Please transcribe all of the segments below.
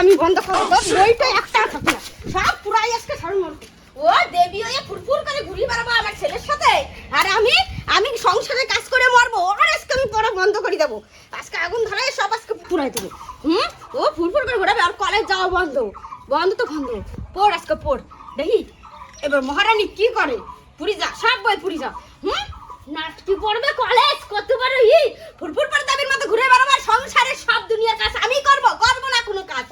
আমি বন্ধ করব। তোর বইটা একটা থাকবে না। সব পুরাই আজকে সারণ মারবো। ও দেবী হয়ে ফুরফুর করে ঘুরি বেড়াবো আমার ছেলের সাথে। আর আমি আমি সংসারে কাজ করে মরবো। আর আজকে আমি পড়া বন্ধ করে দেবো। আজকে আগুন ধরে সব আজকে পুরাই দেবো। হুম? ও ফুরফুর করে ঘোরাবে আর কলেজ যাওয়া বন্ধ। বন্ধ তো বন্ধ। পড় আজকে, পড়। দেখি, এবার মহারানী কি করে? পুরি যা, সব বই পুরি যা। হুম? নাটকি পড়বে কলেজ? করতে পারো ই। ফুরফুর করে দাবির মতো ঘুরে বেড়াবো আর সংসারের সব দুনিয়ার কাজ আমি করব করব না কোনো কাজ।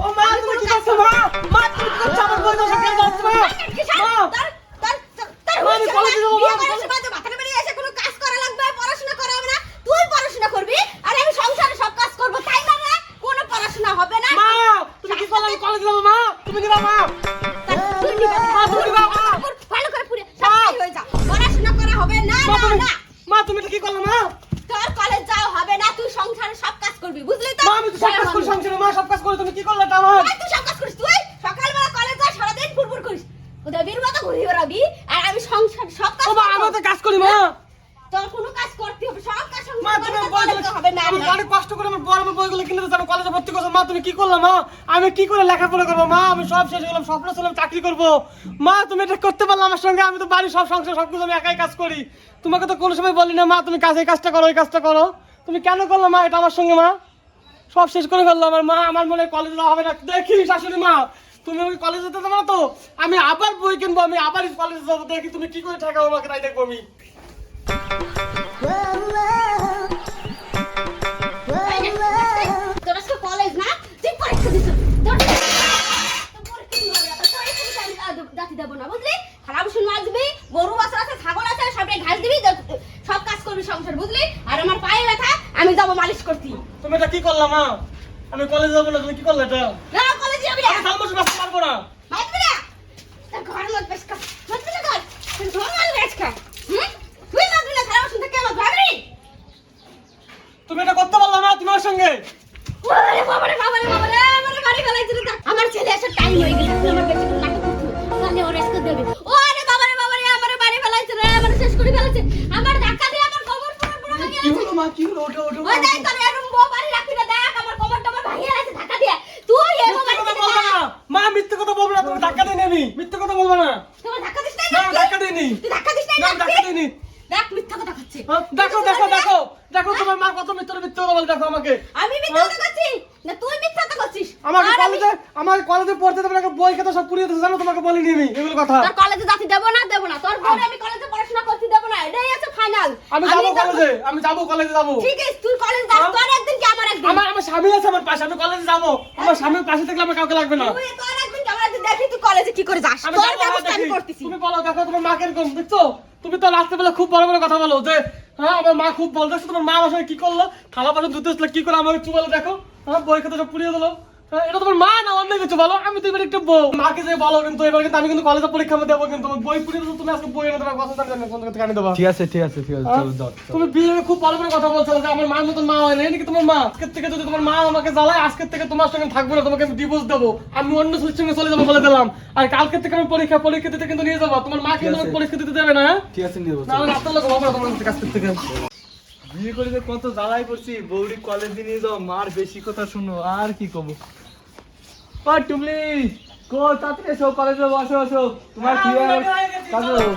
না, মা না, তুমি না। মা তুমি এটা কি করলে মা তোর কলেজ যাওয়া হবে না, তুই সংসারে সব কাজ করবি, বুঝলি তো? মা আমি তো সব কাজ করি সংসারে মা সব কাজ করি তুমি কি করলে এটা আমার এই তুই সব কাজ করিস, তুই সকালবেলা কলেজ যা, সারাদিন ফুরফুর করিস। ওদের বীর মতো ঘুরে বেড়াবি, আর আমি সংসার সব কাজ ও মা করব। আমি তো কাজ করি মা তোর কোনো কাজ করতে হবে সব কাজ মা সংসার তুমি করতে বইগুলো করতে হবে না আমি না। অনেক কষ্ট করে আমার বড় বইগুলো কিনে আমি কলেজে ভর্তি করছি। মা তুমি কি করলে মা? আমি কি করে লেখাপড়া করব? মা আমি সব শেষ স্বপ্ন ছিলাম চাকরি করব। মা তুমি এটা করতে পারলে আমার সঙ্গে আমি তো বাড়ির সব সংসার সব কিছু আমি একাই কাজ করি। তোমাকে তো কোনো সময় বলি না মা তুমি কাজ এই কাজটা করো এই কাজটা করো। তুমি কেন করলে মা এটা আমার সঙ্গে মা? সব শেষ করে ফেলল আমার মা আমার মনে হয় কলেজে হবে না। দেখি শাশুড়ি মা তুমি ওই কলেজে যেতে দেবো তো? আমি আবার বই কিনবো আমি আবার কলেজে যাব দেখি তুমি কি করে ঠেকাবো আমাকে তাই দেখব আমি। তোর আজকে কলেজ না? তুই পরীক্ষা দিছ তোর জাতি দেবো না বুঝলি? খারাপ শুন মাজবি গরু বাছুর আছে ছাগল আছে সবটাই ঘাস দিবি সব কাজ করবি সংসার বুঝলি? আর আমার পায়ে ব্যথা আমি যাব মালিশ করতে। তুমি এটা কি করলা মা? আমি কলেজে যাব না তুমি কি করলে এটা? না কলেজে যাবি না। আমি সাল বছর পারব না। মারবি না। তোর ঘর মত কর মারবি না ঘর। তোর ঘর মত হুম? তুই মারবি না খারাপ শুনতে কেন ভাবি তুমি এটা করতে পারলা না তোমার সঙ্গে? ওরে বাবারে বাবারে বাবারে আমারে বাড়ি ফেলাইছিল আমার ছেলে এসে টাইম হয়ে গেছে এখন আমার বেঁচে কোনো নাটক করতে তাহলে ওর রেস্ট দেবে। ওরে বাবারে বাবারে আমারে বাড়ি ফেলাইছে রে আমারে শেষ করে ফেলেছে। আমার ধাক্কা দিয়ে আমার কবর পুরো পুরো ভাঙিয়ে কি হলো মা কি হলো? ওটা ওটা ওই তাই তোর এরকম বউ বাড়ি না দেখ আমার কবর টবর ভাঙিয়ে গেছে ধাক্কা দিয়ে তুই এরকম মিথ্যে বাড়ি কথা বলব না মা মিথ্যে কথা বলব না তুমি ধাক্কা দিয়ে নেবি মিথ্যে কথা বলব না তোমার ধাক্কা দিস নাই না নাকি? ধাক্কা দিইনি তুই ধাক্কা দিস নাই না নাকি? ধাক্কা দিইনি দেখ মিথ্যা কথা করছে হ্যাঁ, দেখো দেখো দেখো দেখো তোমার মা কত মিথ্যে মিথ্যে কথা বলে দেখো আমাকে আমি মিথ্যা কথা করছি না তুই মিথ্যা কথা করছিস আমাকে আর আমি- কলেজে আমার কলেজে পড়তে দেবে না বই খাতা সব পুড়িয়ে দিয়েছে জানো তোমাকে এগুলো কথা। তোর কলেজে যাতে দেবো না দেবো না। তোর বোন আমি কলেজে পড়াশোনা করতে দেবো না। এটাই আছে ফাইনাল আমি যাব কলেজে আমি যাব কলেজে যাব। ঠিক আছে তুই কলেজ যাস হ্যাঁ? তোর একদিন কি আমার একদিন? আমার আমার স্বামী আছে আমার পাশে আমি কলেজে যাব। আমার স্বামীর পাশে থাকলে আমার কাউকে লাগবে না। তুই তোর একদিন কি আমার একদিন দেখি তুই কলেজে কি করে যাস? তোর ব্যবস্থা আমি করতেছি। তুমি বলো দেখো তোমার মাকে এরকম দেখছ তুমি তো রাত্রেবেলা খুব বড় বড় কথা বলো যে হ্যাঁ আমার মা খুব বল দেখছ তোমার মা আমার সঙ্গে কি করল? থালা পাশে আসলে কি করে আমাকে চুবালো দেখো? হ্যাঁ বই খাতা সব পুড়িয়ে দিলো। হ্যাঁ, এটা তোমার মা না অন্য কিছু বলো। আমি তো এবার একটু বউ। মাকে যে বলো কিন্তু এবার কিন্তু আমি কিন্তু কলেজে পরীক্ষা দেবো কিন্তু বই দিলো তুমি আজকে বই এনে দেবো কথা জানি কোন থেকে আনি দেবো। ঠিক আছে ঠিক আছে ঠিক আছে হ্যাঁ? চলো যাও তুমি বিয়ে খুব ভালো করে কথা বলছো যে আমার মার মতন মা হয় না নাকি তোমার মা? আজকের থেকে যদি তোমার মা আমাকে জ্বালায় আজকের থেকে তোমার সঙ্গে থাকব না তোমাকে আমি ডিভোর্স দেবো। আমি অন্য ছেলের সঙ্গে চলে যাব বলে দিলাম। আর কালকের থেকে আমি পরীক্ষা পরীক্ষা দিতে কিন্তু নিয়ে যাব। তোমার মাকে কিন্তু পরীক্ষা দিতে দেবে না হ্যাঁ? ঠিক আছে নিয়ে যাব, না লোক হব তোমার কাছ থেকে। বিয়ে করে যে কত জ্বালাই করছি বৌরি কলেজে নিয়ে যাও মার বেশি কথা শুনো আর কি কব ও টুমলি কো তাড়াতাড়ি এসো কলেজে বসো বসো তোমার কি হ্যাঁ, আর কাজে চলো।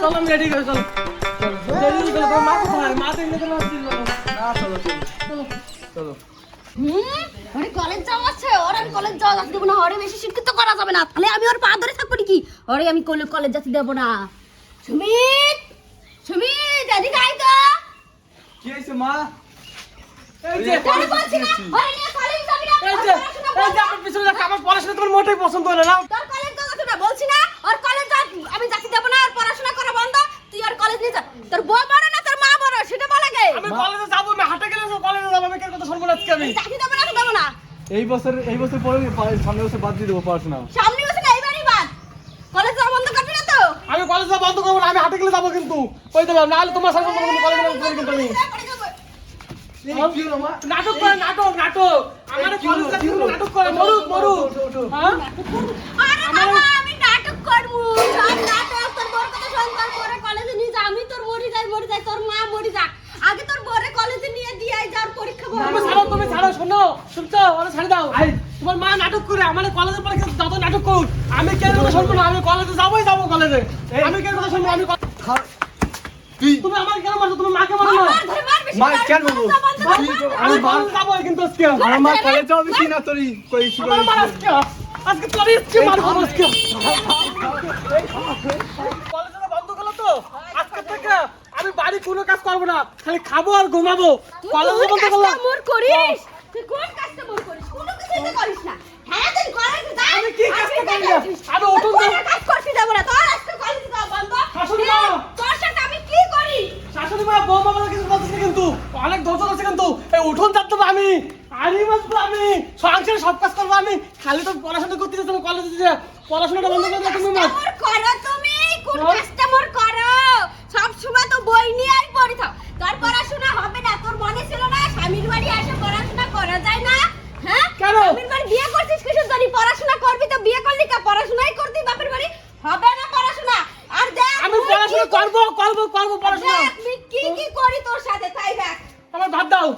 চলো রেডি করে চলো। রেডি করে তোমার মা কোথায়? মা দেখলে তোমার আসছিল না। না চলো চলো। চলো। হুম? ওরে কলেজ যাওয়া আছে? ওর আমি কলেজ যাওয়া দেবো না। ওরে বেশি শিক্ষিত করা যাবে না। তাহলে আমি ওর পা ধরে থাকব নাকি? ওরে আমি কলে- কলেজ যাতে দেবো না। সুমিত! আয় তো। কি হয়েছে মা? এই যে কেন বলছি না ওরে নিয়ে কলেজ যাবি না এই যে এই যে বন্ধ। আমার পিছনে দেখো আমার পড়াশোনা তোমার মোটেই পছন্দ হয় না। না তোর কলেজ যাওয়া না বলছি না ওর কলেজ যা আমি যাতে দেবো না ওর পড়াশোনা করা বন্ধ। তুই ওর কলেজ নিয়ে যা। তোর বউ বড় না তোর মা বড় সেটা বল আগে। আমি কলেজে যাব আমি হাটে গেলে কলেজে যাব আমি কেন কথা শুনব না আজকে আমি? যাতে দেবো না তো দেবো না। এই বছর এই বছর পরে সামনের বছর বাদ দিয়ে দেবো পড়াশোনা। সামনে বসে না এইবারই বাদ কলেজ যাওয়া বন্ধ করবি না তো আমি কলেজ বন্ধ করব আমি হাটে গেলে যাব কিন্তু। ওই দিলাম নাহলে তোমার সঙ্গে কলেজে কিন্তু আমি নাটক করে নাটক নাটক। আমার? নাটক করে মরুক মরুক। হ্যাঁ? আমি নাটক করব। সব নাটক তোর বড় কথা শোন তোর পরে কলেজে নিয়ে যা। আমি তোর মরি যাই মরি যাই তোর মা মরি যাক। আগে তোর বরে কলেজে নিয়ে দিয়ে আই যার পরীক্ষা ছাড়ো তুমি ছাড়ো শোনো শুনছো? ওরা ছেড়ে দাও। তোমার মা নাটক করে আমাদের কলেজে পরীক্ষা যত নাটক করুন আমি কেন কথা শুনব না? আমি কলেজে যাবোই যাব কলেজে আমি কেন কথা শুনব? আমি তুই তুমি আমার কেন মারছো? তুমি মাকে মারো না। মার ধরে মার বেশি মা, কেন বলব? মার, মার, মার, তুই মার, তো- মার, আমি আমার মা- কলেজে যাবোই কিন্তু আজকে। আমার মা কলেজে যাবে কি না তোরই কই কি আমার আজকে। আজকে তোর ইচ্ছে মারবো আজকে। কলেজে বন্ধ করল তো। আজকে থেকে আমি বাড়ি কোনো কাজ করব না খালি খাব আর ঘুমাবো। কলেজে বন্ধ করলাম। মোর করিস? তুই কোন কাজটা মোর করিস? করিস না। হ্যাঁ, তুই। আমি কি করি আমি তোর উঠোন কাজ করতে যাব না। তোর আজকে কলেজে যাওয়া বন্ধ। শাশুড়ি মা। তোর সাথে আমি কি করি? শাশুড়ি মা বৌমা বলে কিছু বলতেছে কিন্তু অনেক দরকার আছে কিন্তু এই উঠোন হবে আমি আড়ি মাসবো আমি সংসারে সব কাজ করব আমি খালি তো পড়াশোনা করতে যাচ্ছি না কলেজে পড়াশোনাটা বন্ধ করে তুমি মা করো তুমি। কোন হ্যাঁ? কাজটা মোর করো? সব সময় তো বই নিয়েই পড়ে থাও। তোর পড়াশোনা হবে না। তোর মনে ছিল না স্বামীর বাড়ি এসে পড়াশোনা করা যায় না? হ্যাঁ? কেন? স্বামীর বাড়ি বিয়ে করছিস কিসের জন্য? পড়াশোনা করবি তো বিয়ে করলি কা? পড়াশোনাই করতি বাপের বাড়ি? হবে না পড়াশোনা। আর দেখ, আমি তুই পড়াশোনা কি- করব করব করব পড়াশোনা দেখ, তুই কি কি করি তোর সাথে তাই দেখ আমার ভাত দাও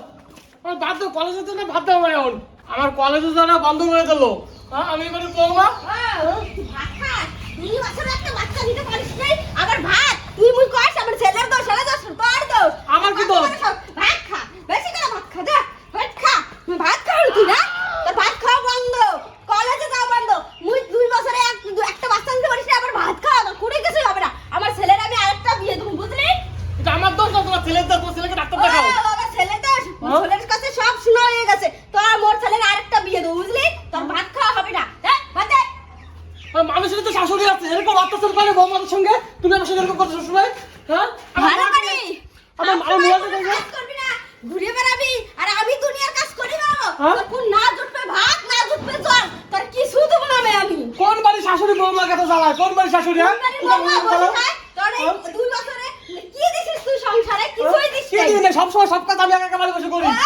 দাও কলেজের জন্য ভাবতে হবে এখন। আমার কলেজের জন্য বন্ধ করে দিলো হ্যাঁ আমি এবারে বৌমা আমার তুই ভাত খাস তুই বছরে একটা বাচ্চা দিতে পারিস নাই আবার ভাত তুই মুই কইস আমার ছেলের দোষ ছেলে দোষ তোর দোষ আমার কি দোষ? ভাত খা বেশি করে ভাত খা যা ভাত খা তুই ভাত খাও তুই না তোর ভাত খাওয়া বন্ধ কলেজে যাওয়া বন্ধ মুই দুই বছরে এক দু- একটা বাচ্চা দিতে পারিস না আবার ভাত খাওয়া তোর কোনো কিছুই হবে না আমার ছেলের আমি আরেকটা বিয়ে দেবো বুঝলি এটা আমার দোষ না তোমার ছেলের দোষ তোমার ছেলেকে ডাক্তার দেখাও ও বাবা, ছেলে দোষ। মোর হ্যাঁ? ছেলের কাছে সব শোনা হয়ে গেছে তোর আর মোর ছেলের আরেকটা বিয়ে দেবো বুঝলি তোর ভাত খাওয়া হবে না হ্যাঁ ভাত দে। আর মানুষের তো শাশুড়ি আছে এরকম অত্যাচার করে বৌমাদের সঙ্গে সঙ্গে করছ সবসময় হ্যাঁ? ভালো মা- আমার আমার সময় মেয়ে কোনো দেখে কাজ করবি না, ঘুরে বেড়াবি আর আমি দুনিয়ার কাজ করি না। হ্যাঁ? তোর কোন না জুটবে ভাত না জুটবে জল তোর কিছু দেবো না আমি। কোন বাড়ি শাশুড়ি বৌমা কথা জ্বালায়? কোন বাড়ি শাশুড়ি হ্যাঁ? তোর এই হ্যাঁ? দুই বছরে কি দিছিস তুই সংসারে? কিছুই দিস কি নাই। দিই না, সবসময় সব কাজ আমি একা একা বাড়ি বসে করি আহ,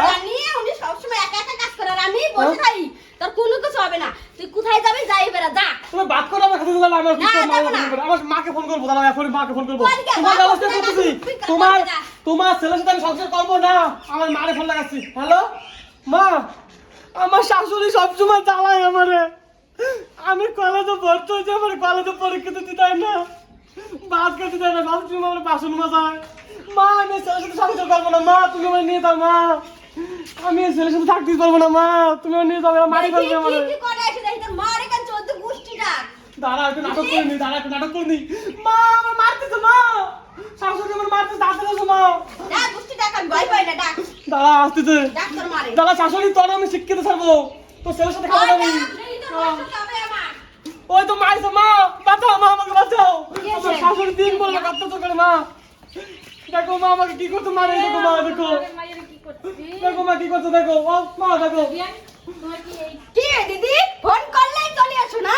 রানী, উনি সবসময় একা একা কাজ করে আর আমি বসে থাকি তোর কোনো কিছু হবে না তুই কোথায় যাবি যাই বেড়া যা তুমি বাদ করো আমার করব মাকে ফোন করব দাঁড়াও এখন মাকে ফোন করব। তোমার ব্যবস্থা করতেছি। লাগাবি, তুই কাজ তোমার না। তোমার ছেলের সাথে আমি সংসার করব না। আমার মারে ফোন লাগাচ্ছি। হ্যালো? মা আমার শাশুড়ি সবসময় জ্বালায় আমারে। আমি কলেজে ভর্তি হয়েছি আমার কলেজে পরীক্ষা দিতে দেয় না। বাদ করতে দেয় না সবসময় আমার বাসন মাজায় মা আমি ছেলের সাথে সংসার করব না। মা তুমি আমার নিয়ে যাও মা। আমি ছেলের সাথে থাকতে পারব না মা। তুমি আমার নিয়ে যাও মারি দেখি ফেলবে কি আমারে কি করে এসে দেখি তোর মার এখান চোদ্দ গোষ্ঠী ডাক দাঁড়া একটু নাটক করে নি দাঁড়া একটু নাটক করে নি। মা আমার মারতেছে মা। শাশুড়ি আমার মারতেছে তাড়াতাড়ি এসো মা। ডাক গোষ্ঠী ডাক আমি ভয় পাই না ডাক। দাঁড়া আসতেছে। ডাক তোর মারে। দাঁড়া শাশুড়ি তোর আমি শিক্ষিত ছাড়বো। তোর ছেলের সাথে খাওয়া যাবি ওই তো মাইছে মা। বাঁচাও মা আমাকে বাঁচাও। আমার শাশুড়ি দিন বলে কাঁদতে করে মা। দেখো মা আমাকে কি করতে মারে দেখো মা দেখো। দেখো মা কি করছে দেখো। ও মা দেখো। কি দিদি? ফোন করলেই চলে আসো না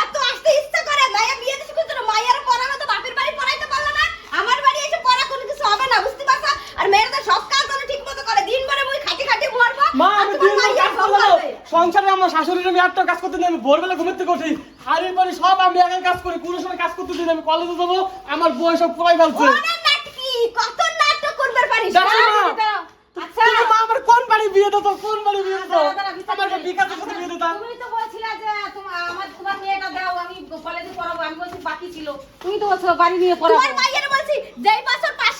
অত আসতে ইচ্ছা করে মায়া বিয়ে দিছি কিন্তু মায়ের পড়ানো তো বাপের বাড়ি পড়াইতে পারল না আমার বাড়ি এসে পড়া কোনো কিছু হবে না বুঝতে পারছ আর মেয়েরা তো সব কাজ করে ঠিক মতো করে দিন ভরে মুই খাটি খাটি মরবো মা আর আমি তোমার দিন মাইয়া কাজ ফোন করব করবে। সংসারে আমার শাশুড়ির আমি একটা কাজ করতে আমি ভোরবেলা ঘুমিতে করছি হাড়ির পরে সব আমি একা কাজ করি কোনো সময় কাজ করতে আমি কলেজে যাব আমার বই সব পড়াই ফেলছে কত নাটক করবার পারিস? দেখো না? মা, আচ্ছা। তুমি আমার কোন বাড়ি বিয়ে দিত কোন বাড়ি বিয়ে দিত? দাঁড়া, দাঁড়া, আমার বিকাশের সাথে বিয়ে তুমি তো বলছিলে যে আমার তোমার মেয়েটা দাও আমি কলেজে পড়াবো আমি বলছি বাকি ছিল। তুমি তো বলছো বাড়ি নিয়ে পড়াবো। তোমার মাইয়ের বলছি যেই বছর পাস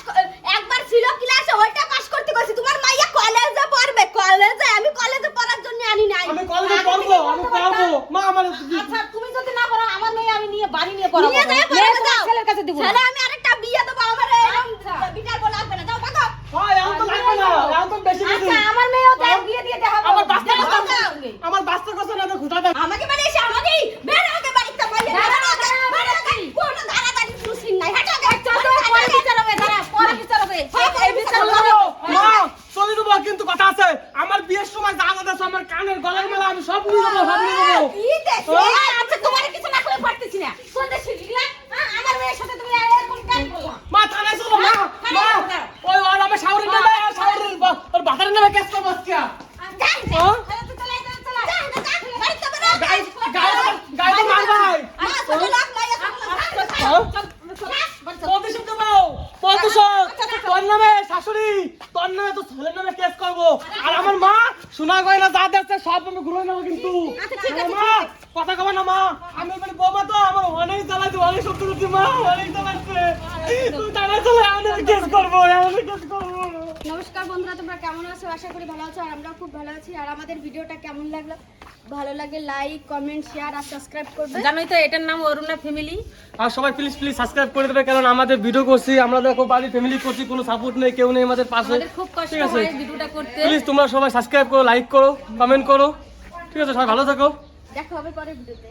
একবার ছিল ক্লাসে ওইটা পাস করতে কইছি তোমার মাইয়া কলেজে পড়বে কলেজে আমি কলেজে পড়ার জন্য আনি নাই আমি কলেজে পড়ব আমি পড়াবো মা আমার আচ্ছা তুমি যদি না পড়াও আমার মেয়ে আমি নিয়ে বাড়ি নিয়ে পড়াবো নিয়ে যাই মেয়ে পড়াতে তোমার দাও ছেলের কাছে দিব ছেলে আমি আরেকটা বিয়ে দেবো আমার আচ্ছা। বিটার বলা লাগবে না দাও বাবা হয় এখন তো লাগবে না এখন তো বেশি বেশি আচ্ছা আমার মেয়েও তাই বিয়ে দিয়ে দেখাবো আমার বাচ্চা দেখাবো কথা সঙ্গে। আমার বাচ্চা কথা না ঘুটা দেয় আমাকে বাড়ি এসে আমাকেই বের আগে বাড়িতে মাইয়া দাঁড়া, দাঁড়া দাঁড়া, দাঁড়া দাঁড়া, কোনো দাঁড়া দাঁড়ি সুসিন নাই হাঁটো আগে আচ্ছা তো পরে বিচার হবে দাঁড়া পরে বিচার হবে এই বিচার চলে হবে যাব, মা চলে যাব কিন্তু কথা আছে আমার বিয়ের সময় যা কথা আছে আমার কানের গলার মেলা আমি সব নিয়ে যাব সব নিয়ে যাব কি দেখি এই, আচ্ছা তোমার কিছু না করে পারতেছি না কোন দেশে লিখলা হ্যাঁ, আমার মেয়ের সাথে তুমি এরকম কেন করলা মা থানায় চলো মা মা ওই ওর আমার শাওরের নামে শাওরের ওর বাতারের নামে কেস করব আজকে যাই হ্যাঁ? চলো তো চলে চলে চলে যা না যা বাড়িতে বেরো গাই গাই গাই তো মার ভাই মা ছোট লোক মাইয়া ছোট হ্যাঁ? লোক প্রতিশোধ দেবো প্রতিশোধ তোর নামে শাশুড়ি তোর নামে তো ছেলের নামে কেস করব। আর আমার মা সোনা গয়না যা দেখছে সব আমি ঘুরে নেব কিন্তু। আচ্ছা, মা কথা কবে না মা। আমি বৌমা তো আমার অনেক জ্বালাইছে অনেক শক্তি করছি মা। অনেক জ্বালাইছে চলে আমি কেস করব আমি কেস করব। নমস্কার বন্ধুরা তোমরা কেমন আছো? আশা করি ভালো আছো আর আমরা খুব ভালো আছি। আর আমাদের ভিডিওটা কেমন লাগল? ভালো লাগে লাইক কমেন্ট শেয়ার আর সাবস্ক্রাইব করবে। জানোই তো এটার নাম অরুণা ফ্যামিলি আর সবাই প্লিজ প্লিজ সাবস্ক্রাইব করে দেবে কারণ আমাদের ভিডিও করছি আমরা দেখো বাড়ি ফ্যামিলি করছি কোনো সাপোর্ট নেই কেউ নেই আমাদের পাশে। আমাদের খুব কষ্ট ঠিক আছে? হয় ভিডিওটা করতে। প্লিজ তোমরা সবাই সাবস্ক্রাইব করো লাইক করো কমেন্ট করো। ঠিক আছে সবাই ভালো থাকো। দেখা হবে পরের ভিডিওতে